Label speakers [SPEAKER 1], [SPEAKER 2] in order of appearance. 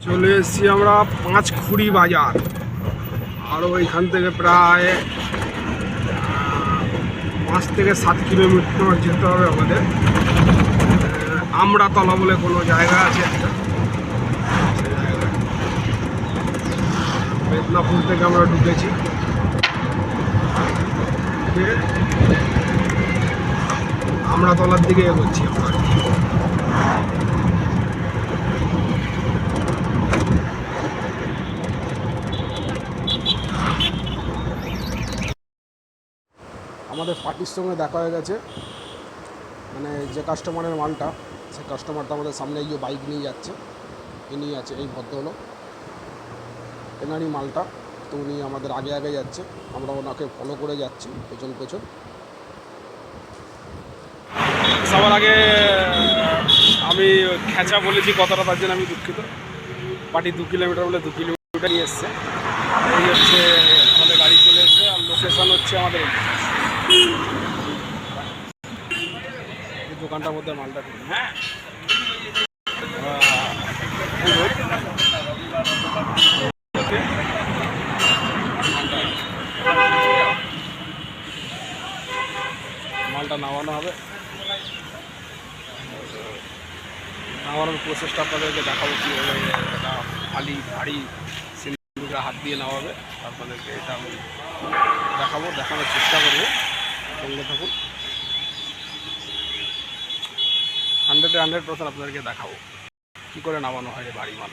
[SPEAKER 1] চলে এসেছি আমরা পাঁচ খুঁড়ি বাজার। আরও ওইখান থেকে প্রায় পাঁচ থেকে সাত কিলোমিটার যেতে হবে আমাদের। আহ, আমড়াতলা বলে কোনো জায়গা আছে একটা। মেদিনীপুর থেকে আমরা ঢুকেছি। ঢুকে আমড়াতলার দিকে এগোচ্ছি আমরা। আমাদের পার্টির সঙ্গে দেখা হয়ে গেছে। মানে যে কাস্টমারের মালটা, সেই কাস্টমারটা আমাদের সামনে গিয়ে বাইক নিয়ে যাচ্ছে। ইনি আছে, এই ভদ্রলোক। এনারই মালটা, তো উনি আমাদের আগে আগে যাচ্ছে। আমরা ওনাকে ফলো করে যাচ্ছি, পেছন পেছন। সবার আগে, আমি খেঁচা বলেছি কথাটা, তার জন্য আমি দুঃখিত। পার্টি দু কিলোমিটার বলে দু কিলোমিটার নিয়ে এসছে। এই হচ্ছে আমাদের গাড়ি চলে এসে আর লোকেশন হচ্ছে আমাদের দোকানটার মধ্যে মালটা। হ্যাঁ। মালটা নামানো হবে নামানোর প্রসেসটা আপনাদেরকে দেখাবো কীভাবে এটা খালি ভারী সিলিন্ডার হাত দিয়ে নামাবে আপনাদেরকে এটা আমি দেখাবো দেখানোর চেষ্টা করব সঙ্গে থাকুন। হান্ড্রেডে হান্ড্রেড পার্সেন্ট আপনাদেরকে দেখাবো। কী করে নামানো হয় বাড়ি মাল